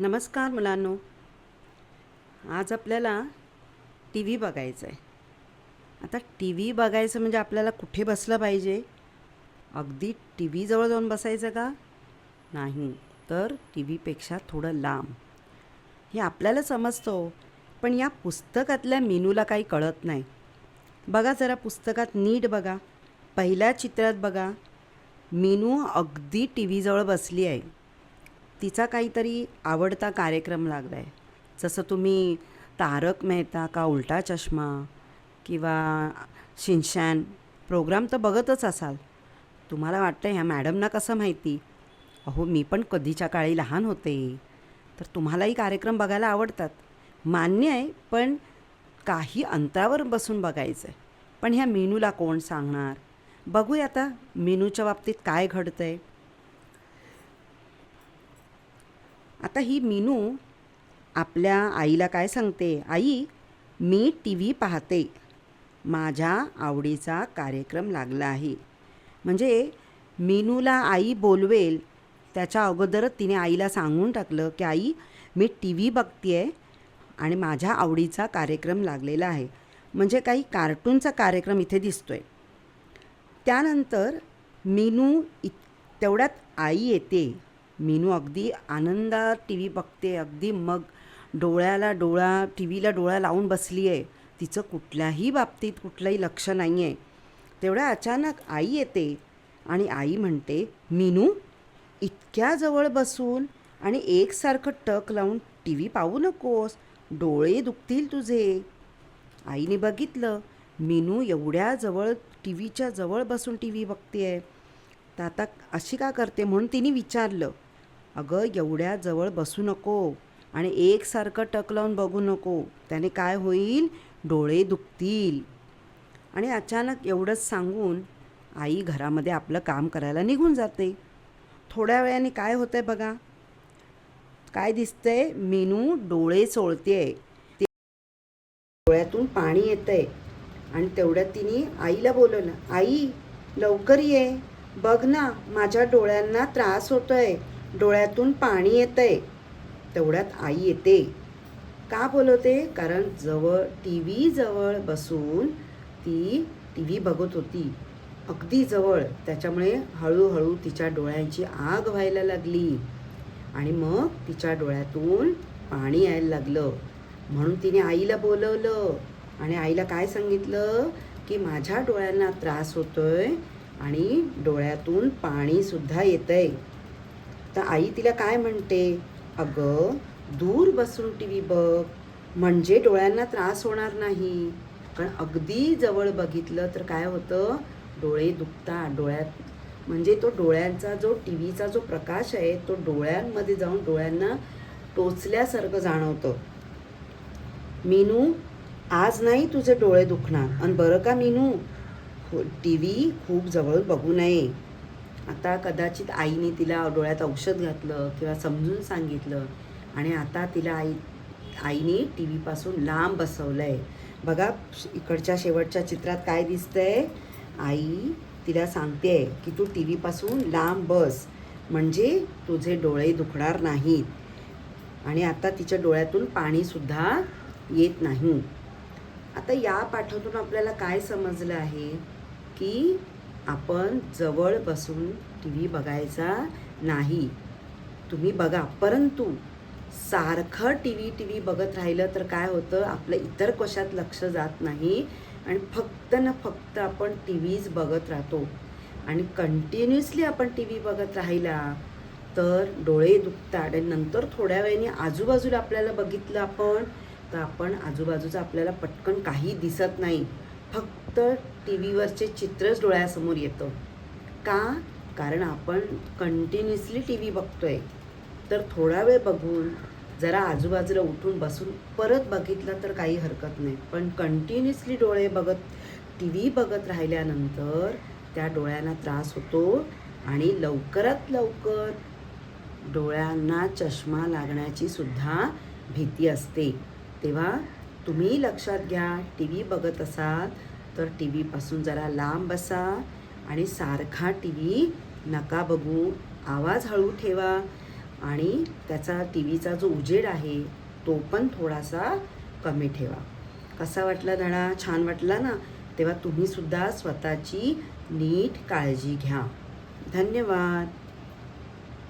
नमस्कार मुलांनो. आज आपल्याला टी व्ही बघायचं आहे आता टी व्ही बघायचं म्हणजे आपल्याला कुठे बसलं पाहिजे? अगदी टी व्हीजवळ जाऊन बसायचं का? नाही तर टी व्हीपेक्षा थोडं लांब. हे आपल्याला समजतो हो, पण या पुस्तकातल्या मेनूला काही कळत नाही. बघा जरा पुस्तकात नीट बघा. पहिल्या चित्रात बघा मेनू अगदी टी व्हीजवळ बसली आहे. तिचा काहीतरी आवडता कार्यक्रम लागला आहे जसं तुम्ही तारक मेहता का उलटा चष्मा किंवा शिनशॅन प्रोग्राम तर बघतच असाल. तुम्हाला वाटतं ह्या मॅडमना कसं माहिती? अहो मी पण कधीच्या काळी लहान होते. तर तुम्हालाही कार्यक्रम बघायला आवडतात. मान्य आहे पण काही अंतरावर बसून बघायचं आहे पण ह्या मेनूला कोण सांगणार? बघूया आता मेनूच्या बाबतीत काय घडतं आहे आता ही मीनू आपल्या आईला काय सांगते? आई मी टी व्ही पाहते. माझ्या आवडीचा कार्यक्रम लागला आहे. म्हणजे मीनूला आई बोलवेल त्याच्या अगोदरच तिने आईला सांगून टाकलं की आई मी टी व्ही बघते आहे आणि माझ्या आवडीचा कार्यक्रम लागलेला आहे. म्हणजे काही कार्टूनचा कार्यक्रम इथे दिसतोय. त्यानंतर मीनू इत तेवढ्यात आई येते. मीनू अगदी आनंदात टी व्ही बघते अगदी मग डोळ्याला डोळा टी व्हीला डोळा लावून बसली आहे तिचं कुठल्याही बाबतीत कुठलंही लक्ष नाही आहे तेवढ्या अचानक आई येते आणि आई म्हणते मीनू इतक्या जवळ बसून आणि एकसारखं टक लावून टी व्ही पाहू नकोस. डोळे दुखतील तुझे. आईने बघितलं मीनू एवढ्या जवळ टी व्हीच्या जवळ बसून टी व्ही बघते आहे तर आता अशी का करते? म्हणून तिने विचारलं. अगं एवढ्या जवळ बसू नको आणि एकसारखं टक लावून बघू नको. त्याने काय होईल? डोळे दुखतील. आणि अचानक एवढंच सांगून आई घरामध्ये आपलं काम करायला निघून जाते. थोड्या वेळाने काय होतं आहे बघा? काय दिसतंय? मीनू डोळे चोळते ते डोळ्यातून पाणी येतंय. आणि तेवढ्यात तिने आईला बोलवलं आई लवकर ये. बघ ना माझ्या डोळ्यांना त्रास होतोय. डोळ्यातून पाणी येतंय. तेवढ्यात आई येते. का बोलवते? कारण जवळ टी व्ही जवळ बसून ती टी व्ही बघत होती. अगदी जवळ. त्याच्यामुळे हळूहळू तिच्या डोळ्यांची आग व्हायला लागली. आणि मग तिच्या डोळ्यातून पाणी यायला लागलं. म्हणून तिने आईला बोलवलं. आणि आईला काय सांगितलं? की माझ्या डोळ्यांना त्रास होतोय आणि डोळ्यातून पाणीसुद्धा येतंय. तर आई तिला काय म्हणते? अगं दूर बसून टी व्ही बघ. म्हणजे डोळ्यांना त्रास होणार नाही. कारण अगदी जवळ बघितलं तर काय होतं? डोळे दुखतात डोळ्यात. म्हणजे तो डोळ्यांचा जो टी व्हीचा जो प्रकाश आहे तो डोळ्यांमध्ये जाऊन डोळ्यांना टोचल्यासारखं जाणवतं. मीनू आज नाही तुझे डोळे दुखणार. आणि बरं का मीनू? हो, टी व्ही खूप जवळ बघू नये. आता कदाचित आईने तिला डोळ्यात औषध घातलं किंवा समजून सांगितलं आणि आता तिला आई आईने टी व्हीपासून लांब बसवलं आहे बघा इकडच्या शेवटच्या चित्रात काय दिसतंय? आई तिला सांगते की तू टी व्हीपासून लांब बस म्हणजे तुझे डोळे दुखणार नाहीत. आणि आता तिच्या डोळ्यातून पाणीसुद्धा येत नाही. आता या पाठातून आपल्याला काय समजलं आहे? की आपण जवळ बसून टी व्ही बघायचा नाही. तुम्ही बघा. परंतु सारखं टी व्ही टी व्ही बघत राहिलं तर काय होतं? आपलं इतर कशात लक्ष जात नाही आणि फक्त ना फक्त आपण टी व्हीच बघत राहतो. आणि कंटिन्युअसली आपण टी व्ही बघत राहिला तर डोळे दुखतात आणि नंतर थोड्या वेळाने आजूबाजूला आपल्याला बघितलं आपण तर आपण आजूबाजूचं आपल्याला पटकन काही दिसत नाही. फक्त टी व्हीवरचे चित्रच डोळ्यासमोर येतं. का? कारण आपण कंटिन्युअसली टी व्ही बघतोय. तर थोडा वेळ बघून जरा आजूबाजूला उठून बसून परत बघितलं तर काही हरकत नाही. पण कंटिन्युअसली डोळे बघत टी व्ही बघत राहिल्यानंतर त्या डोळ्यांना त्रास होतो आणि लवकरात लवकर डोळ्यांना चष्मा लागण्याची सुद्धा भीती असते. तेव्हा तुम्ही लक्षात घ्या टी व्ही बघत असाल तर टी व्हीपासून जरा लांब बसा आणि सारखा टी व्ही नका बघू. आवाज हळू ठेवा आणि त्याचा टी व्हीचा जो उजेड आहे तो पण थोडासा कमी ठेवा. कसा वाटला धडा? छान वाटला ना? तेव्हा तुम्हीसुद्धा स्वतःची नीट काळजी घ्या. धन्यवाद.